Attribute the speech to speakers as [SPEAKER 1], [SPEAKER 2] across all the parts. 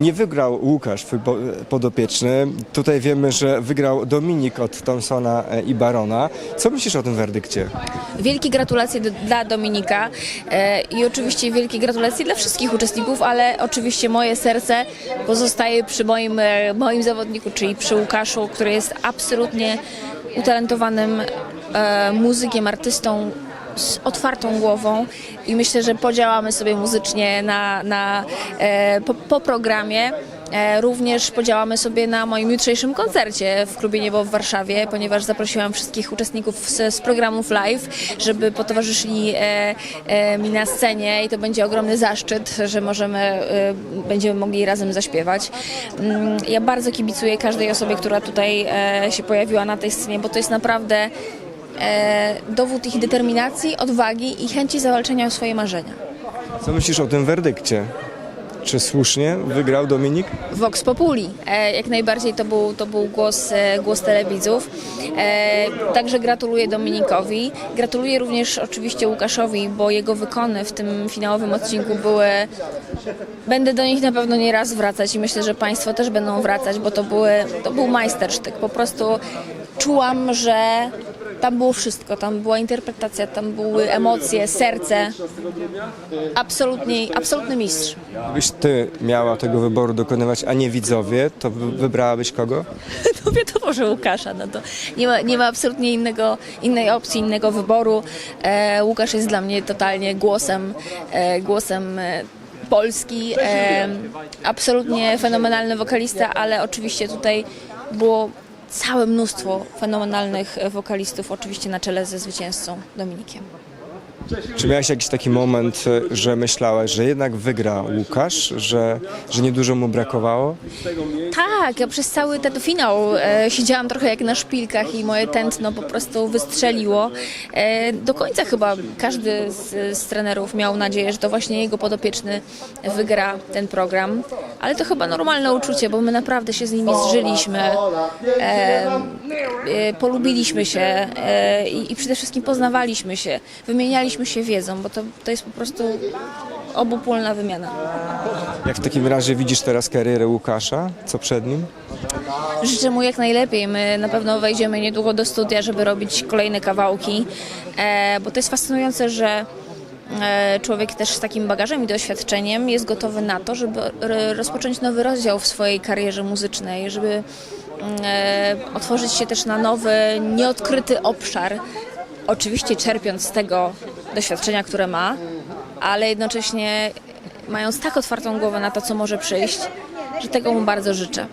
[SPEAKER 1] Nie wygrał Łukasz, podopieczny. Tutaj wiemy, że wygrał Dominik od Thompsona e, i Barona. Co myślisz o tym werdykcie?
[SPEAKER 2] Wielkie gratulacje dla Dominika e, i oczywiście wielkie gratulacje dla wszystkich uczestników, ale oczywiście moje serce pozostaje przy moim, e, moim zawodniku, czyli przy Łukaszu, który jest absolutnie utalentowanym muzykiem, artystą z otwartą głową i myślę, że podziałamy sobie muzycznie na, na, e, po, po programie. E, Również podziałamy sobie na moim jutrzejszym koncercie w Klubie Niebo w Warszawie, ponieważ zaprosiłam wszystkich uczestników z, z programów live, żeby potowarzyszyli e, e, mi na scenie i to będzie ogromny zaszczyt, że możemy, e, będziemy mogli razem zaśpiewać. Mm, Ja bardzo kibicuję każdej osobie, która tutaj e, się pojawiła na tej scenie, bo to jest naprawdę dowód ich determinacji, odwagi i chęci zawalczenia o swoje marzenia.
[SPEAKER 1] Co myślisz o tym werdykcie? Czy słusznie wygrał Dominik?
[SPEAKER 2] Vox Populi. E, jak najbardziej to był, to był głos, e, głos telewidzów. E, także gratuluję Dominikowi. Gratuluję również oczywiście Łukaszowi, bo jego wykony w tym finałowym odcinku były... Będę do nich na pewno nie raz wracać i myślę, że Państwo też będą wracać, bo to, były, to był majstersztyk. Po prostu czułam, że tam było wszystko. Tam była interpretacja, tam były emocje, serce. Absolutnie, absolutny mistrz.
[SPEAKER 1] Gdybyś ty miała tego wyboru dokonywać, a nie widzowie, to wy- wybrałabyś kogo?
[SPEAKER 2] No wiadomo, że Łukasza, no to nie ma, nie ma absolutnie innego, innej opcji, innego wyboru. E, Łukasz jest dla mnie totalnie głosem, e, głosem e, Polski. E, absolutnie fenomenalny wokalista, ale oczywiście tutaj było całe mnóstwo fenomenalnych e, wokalistów, oczywiście na czele ze zwycięzcą Dominikiem.
[SPEAKER 1] Czy miałeś jakiś taki moment, e, że myślałeś, że jednak wygra Łukasz, że, że niedużo mu brakowało?
[SPEAKER 2] Tak, ja przez cały ten finał e, siedziałam trochę jak na szpilkach i moje tętno po prostu wystrzeliło. E, do końca chyba każdy z, z trenerów miał nadzieję, że to właśnie jego podopieczny wygra ten program, ale to chyba normalne uczucie, bo my naprawdę się z nimi zżyliśmy, e, e, polubiliśmy się e, i, i przede wszystkim poznawaliśmy się, wymienialiśmy się wiedzą, bo to, to jest po prostu obopólna wymiana.
[SPEAKER 1] Jak w takim razie widzisz teraz karierę Łukasza? Co przed nim?
[SPEAKER 2] Życzę mu jak najlepiej. My na pewno wejdziemy niedługo do studia, żeby robić kolejne kawałki, e, bo to jest fascynujące, że człowiek też z takim bagażem i doświadczeniem jest gotowy na to, żeby rozpocząć nowy rozdział w swojej karierze muzycznej, żeby mm, e, otworzyć się też na nowy, nieodkryty obszar. Oczywiście czerpiąc z tego doświadczenia, które ma, ale jednocześnie mając tak otwartą głowę na to, co może przyjść, że tego mu bardzo życzę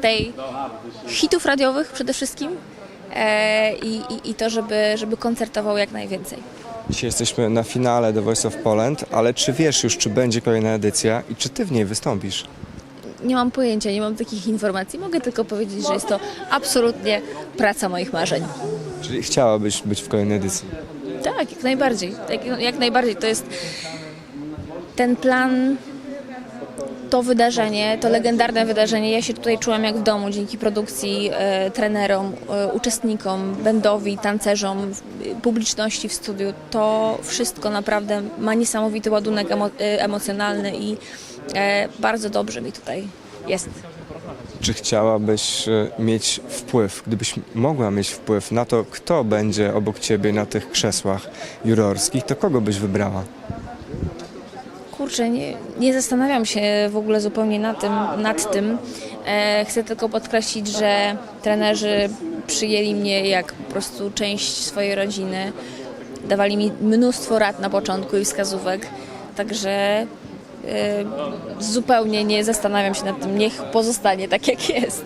[SPEAKER 2] tej hitów radiowych przede wszystkim e, i, i, i to, żeby, żeby koncertował jak najwięcej.
[SPEAKER 1] Dzisiaj jesteśmy na finale The Voice of Poland, ale czy wiesz już, czy będzie kolejna edycja i czy ty w niej wystąpisz?
[SPEAKER 2] Nie mam pojęcia, nie mam takich informacji. Mogę tylko powiedzieć, że jest to absolutnie praca moich marzeń.
[SPEAKER 1] Czyli chciałabyś być w kolejnej edycji?
[SPEAKER 2] Tak, jak najbardziej. Jak, jak najbardziej. To jest ten plan, to wydarzenie, to legendarne wydarzenie. Ja się tutaj czułam jak w domu dzięki produkcji, e, trenerom, e, uczestnikom, będowi, tancerzom, publiczności w studiu. To wszystko naprawdę ma niesamowity ładunek emo, e, emocjonalny i e, bardzo dobrze mi tutaj jest.
[SPEAKER 1] Czy chciałabyś e, mieć wpływ, gdybyś mogła mieć wpływ na to, kto będzie obok ciebie na tych krzesłach jurorskich, to kogo byś wybrała?
[SPEAKER 2] Kurczę, nie, nie zastanawiam się w ogóle zupełnie nad tym. Nad tym. E, chcę tylko podkreślić, że trenerzy przyjęli mnie jak po prostu część swojej rodziny. Dawali mi mnóstwo rad na początku i wskazówek, także e, zupełnie nie zastanawiam się nad tym. Niech pozostanie tak, jak jest.